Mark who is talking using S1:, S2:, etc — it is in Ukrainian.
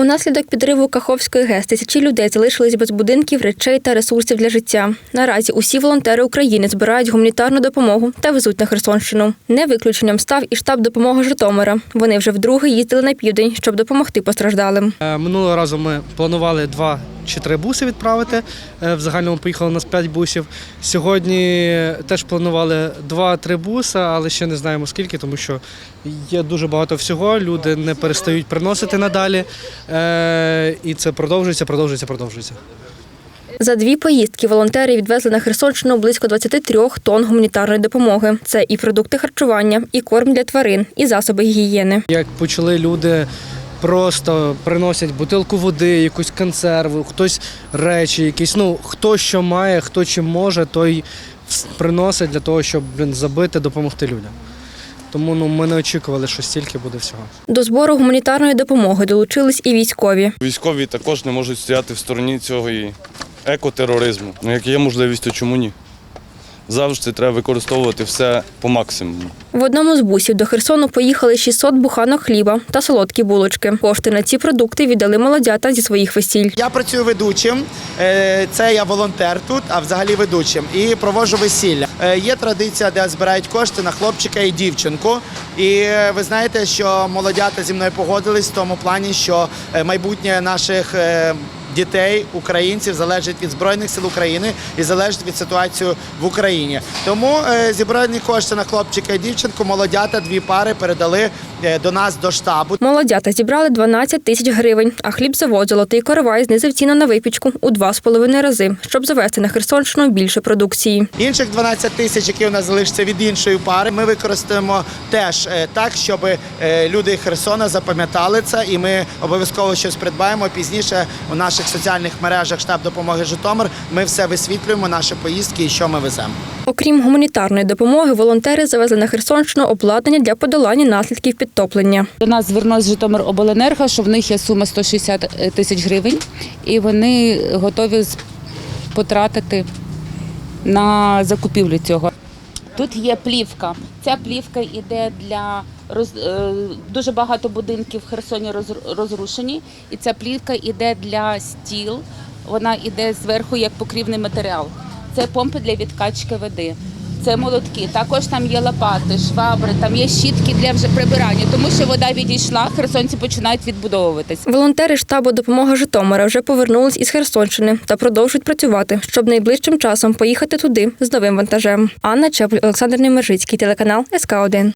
S1: Унаслідок підриву Каховської ГЕС тисячі людей залишились без будинків, речей та ресурсів для життя. Наразі усі волонтери України збирають гуманітарну допомогу та везуть на Херсонщину. Не виключенням став і штаб допомоги Житомира. Вони вже вдруге їздили на південь, щоб допомогти постраждалим.
S2: Е, Минулого разу ми планували два чи три буси відправити. Е, В загальному поїхало у нас п'ять бусів. Сьогодні теж планували два-три буса, але ще не знаємо скільки, тому що є дуже багато всього. Люди не перестають приносити надалі. Е, І це продовжується, продовжується, продовжується.
S1: За дві поїздки волонтери відвезли на Херсонщину близько 23 тонн гуманітарної допомоги. Це і продукти харчування, і корм для тварин, і засоби гігієни.
S2: Як почали люди просто приносять бутилку води, якусь консерву, хтось речі, якісь. Ну хто що має, хто чим може, той приносить для того, щоб блін, забити, допомогти людям. Тому ну ми не очікували, що стільки буде всього.
S1: До збору гуманітарної допомоги долучились і військові.
S3: Військові також не можуть стояти в стороні цього і екотероризму. Ну, як є можливість, то чому ні? Завжди треба використовувати все по максимуму.
S1: В одному з бусів до Херсону поїхали 600 буханок хліба та солодкі булочки. Кошти на ці продукти віддали молодята зі своїх весіль.
S4: Я працюю ведучим, е, це я волонтер тут, а взагалі ведучим. І проводжу весілля. Е, Є традиція, де збирають кошти на хлопчика і дівчинку. І е, ви знаєте, що молодята зі мною погодились в тому плані, що майбутнє наших. Дітей українців залежить від збройних сил України і залежить від ситуації в Україні. Тому е, зібрані кошти на хлопчика і дівчинку, молодята, дві пари передали е, до нас до штабу.
S1: Молодята зібрали 12 тисяч гривень, а хлібзавод «Золотий коровай» знизив ціну на випічку у два з половиною рази, щоб завести на Херсонщину більше продукції.
S4: Інших 12 тисяч, які у нас залишаться від іншої пари, ми використаємо теж е, так, щоб люди Херсона запам'ятали це, і ми обов'язково щось придбаємо. Пізніше у наших соціальних мережах штаб допомоги Житомир. Ми все висвітлюємо, наші поїздки і що ми веземо.
S1: Окрім гуманітарної допомоги, волонтери завезли на Херсонщину обладнання для подолання наслідків підтоплення.
S5: До нас звернулася Житомиробленерго, що в них є сума 160 тисяч гривень, і вони готові потратити на закупівлю цього. Тут є плівка. Ця плівка йде для роз, е, дуже багато будинків в Херсоні роз- розрушені, і ця плівка йде для стіл. Вона йде зверху як покрівний матеріал. Це помпи для відкачки води. Це молотки. Також там є лопати, швабри, там є щітки для вже прибирання, тому що вода відійшла, херсонці починають відбудовуватись.
S1: Волонтери штабу допомога Житомира вже повернулись із Херсонщини та продовжують працювати, щоб найближчим часом поїхати туди з новим вантажем. Анна Чепль, Олександр Немержицький, телеканал СК 1